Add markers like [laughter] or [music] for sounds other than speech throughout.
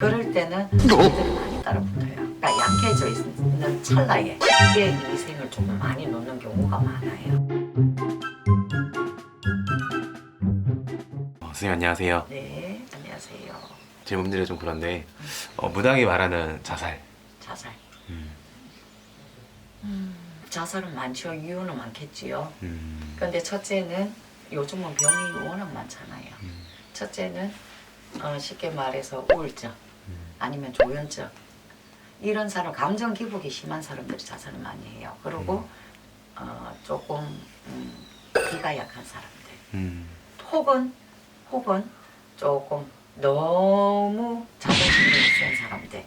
그럴 때는 애들이 많이 따라붙어요. 그러니까 약해져 있는 찰나에 쉽게 인생을 조금 많이 놓는 경우가 많아요. 어, 선생님 안녕하세요. 네, 안녕하세요. 질문들이 좀 그런데 어, 무당이 말하는 자살. 자살. 음. 음, 자살은 많죠. 이유는 많겠지요. 음. 근데 첫째는 요즘은 병이 워낙 많잖아요. 음. 첫째는 어, 쉽게 말해서 우울증 음. 아니면 조현증 이런 사람 감정 기복이 심한 사람들이 자살을 많이 해요. 그리고 어, 조금 음, 기가 약한 사람들 음. 혹은 혹은 조금 너무 자존심이 센 사람들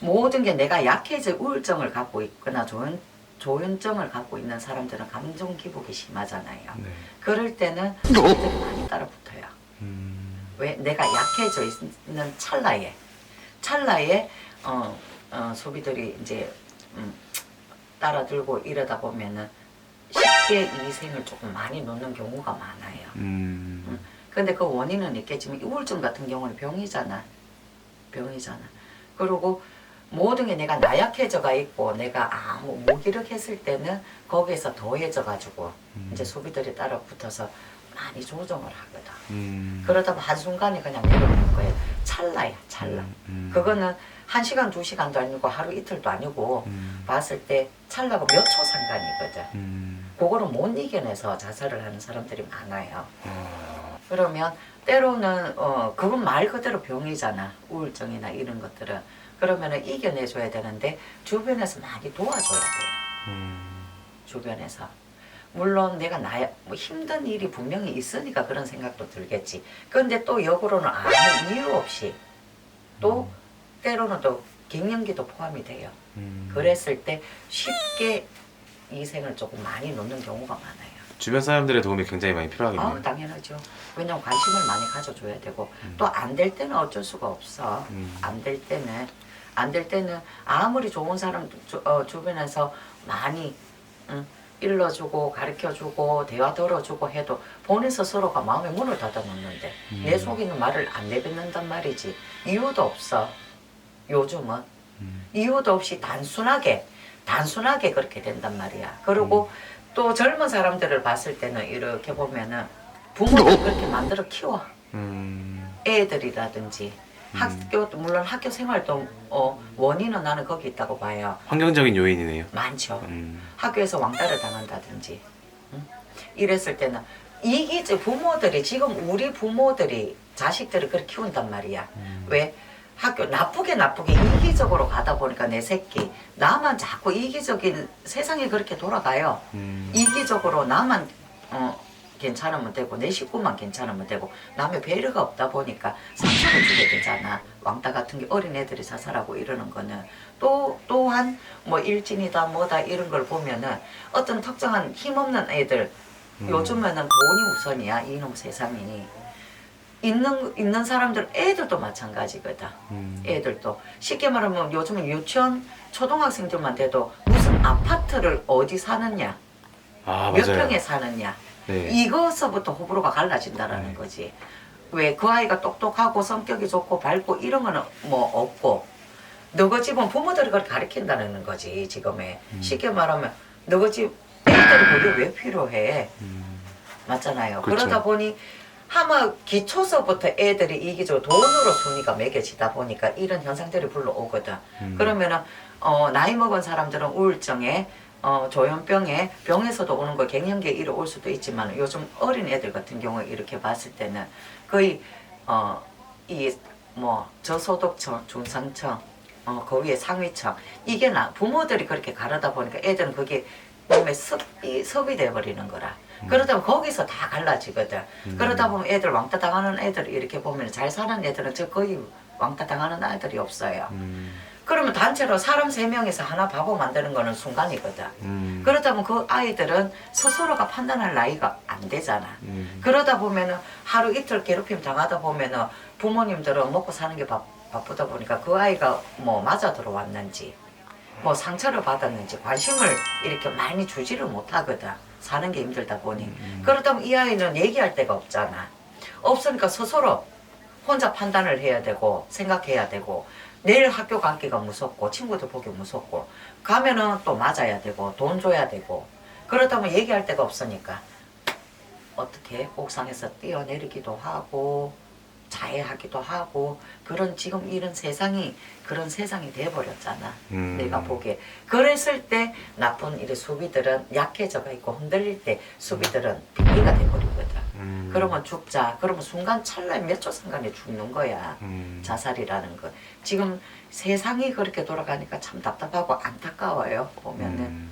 모든 게 내가 약해져 우울증을 갖고 있거나 조현 조현증을 갖고 있는 사람들은 감정 기복이 심하잖아요. 네. 그럴 때는 애들이 많이 따라 붙어요. 음. 왜 내가 약해져 있는 찰나에 찰나에 어, 어, 소비들이 이제 음, 따라들고 이러다 보면은 쉽게 인생을 조금 많이 놓는 경우가 많아요. 음. 근데 그 원인은 있겠지만 우울증 같은 경우는 병이잖아. 병이잖아. 그리고 모든 게 내가 나약해져가 있고 내가 아무 무기력했을 때는 거기에서 더해져 가지고 음. 이제 소비들이 따라 붙어서 많이 조정을 하거든. 음. 그러다 한순간에 그냥 내려오는 거예요. 찰나야, 찰나. 음. 그거는 한 시간, 두 시간도 아니고 하루 이틀도 아니고 음. 봤을 때 찰나고 몇초 상관이거든. 음. 그거를 못 이겨내서 자살을 하는 사람들이 많아요. 어. 그러면 때로는 어 그건 말 그대로 병이잖아. 우울증이나 이런 것들은. 그러면은 이겨내줘야 되는데 주변에서 많이 도와줘야 돼요. 음. 주변에서. 물론 내가 나야 뭐 힘든 일이 분명히 있으니까 그런 생각도 들겠지. 그런데 또 역으로는 아무 이유 없이 또 때로는 또 갱년기도 포함이 돼요. 음. 그랬을 때 쉽게 인생을 조금 많이 놓는 경우가 많아요. 주변 사람들의 도움이 굉장히 많이 필요하겠네요. 아, 당연하죠. 왜냐면 관심을 많이 가져줘야 되고 음. 또안 될 때는 어쩔 수가 없어. 음. 안될 때는 안 될 때는 아무리 좋은 사람 주, 어, 주변에서 많이 응, 일러주고 가르쳐주고 대화 들어주고 해도 본인 스스로가 마음의 문을 닫아놓는데 음. 내 속에 있는 말을 안 내뱉는단 말이지 이유도 없어. 요즘은 음. 이유도 없이 단순하게 단순하게 그렇게 된단 말이야. 그리고 또 젊은 사람들을 봤을 때는 이렇게 보면은 부모도 [laughs] 그렇게 만들어 키워 음. 애들이라든지 학교 물론 학교 생활도 어, 원인은 나는 거기 있다고 봐요. 환경적인 요인이네요. 많죠. 음. 학교에서 왕따를 당한다든지 응? 이랬을 때는 이게 부모들이 지금 우리 부모들이 자식들을 그렇게 키운단 말이야. 음. 왜 학교 나쁘게 나쁘게 이기적으로 가다 보니까 내 새끼 나만 자꾸 이기적인 세상이 그렇게 돌아가요. 음. 이기적으로 나만 어, 괜찮으면 되고 내 식구만 괜찮으면 되고 남의 배려가 없다 보니까 상처를 주게 되잖아. 왕따 같은 게 어린 애들이 자살하고 이러는 거는 또 또한 뭐 일진이다 뭐다 이런 걸 보면은 어떤 특정한 힘없는 애들 음. 요즘에는 돈이 우선이야 이놈 세상이 있는 있는 사람들 애들도 마찬가지거든. 음. 애들도 쉽게 말하면 요즘은 유치원 초등학생들만 돼도 무슨 아파트를 어디 사느냐 아 몇 맞아요. 평에 사느냐 네. 이것서부터 호불호가 갈라진다라는 네. 거지 왜 그 아이가 똑똑하고 성격이 좋고 밝고 이런 거는 뭐 없고 너그 집은 부모들이 그걸 가르친다는 거지 지금에 음. 쉽게 말하면 너그 집 애들이 그게 왜 필요해 음. 맞잖아요. 그렇죠. 그러다 보니 아마 기초서부터 애들이 이기적으로 돈으로 순위가 매겨지다 보니까 이런 현상들이 불러오거든. 음. 그러면은 어, 나이 먹은 사람들은 우울증에 어, 조현병에 병에서도 오는 거 갱년기에 이르 올 수도 있지만 요즘 어린 애들 같은 경우에 이렇게 봤을 때는 거의 어, 이뭐 저소득층, 중산층, 어, 그 위에 상위층 이게 나 부모들이 그렇게 가르다 보니까 애들은 그게 몸에 습 이 섭이 돼 버리는 거라. 그러다 보면 거기서 다 갈라지거든. 음. 그러다 보면 애들 왕따 당하는 애들 이렇게 보면 잘 사는 애들은 저 거의 왕따 당하는 아이들이 없어요. 음. 그러면 단체로 사람 세 명에서 하나 바보 만드는 거는 순간이거든. 음. 그러다 보면 그 아이들은 스스로가 판단할 나이가 안 되잖아. 음. 그러다 보면은 하루 이틀 괴롭힘 당하다 보면은 부모님들은 먹고 사는 게 바, 바쁘다 보니까 그 아이가 뭐 맞아 들어왔는지 뭐 상처를 받았는지 관심을 이렇게 많이 주지를 못하거든. 사는 게 힘들다 보니. 음. 그렇다면 이 아이는 얘기할 데가 없잖아. 없으니까 스스로 혼자 판단을 해야 되고 생각해야 되고 내일 학교 가기가 무섭고 친구들 보기 무섭고 가면은 또 맞아야 되고 돈 줘야 되고 그러다 보면 얘기할 데가 없으니까 어떻게 옥상에서 뛰어내리기도 하고 자해하기도 하고 그런 지금 이런 세상이 그런 세상이 돼버렸잖아. 음. 내가 보기에. 그랬을 때 나쁜 이런 수비들은 약해져가 있고 흔들릴 때 수비들은 빙의가 돼버리거든 음. 그러면 죽자 그러면 순간 찰나에 몇 초 순간에 죽는 거야 음. 자살이라는 거 지금 세상이 그렇게 돌아가니까 참 답답하고 안타까워요 보면은 음.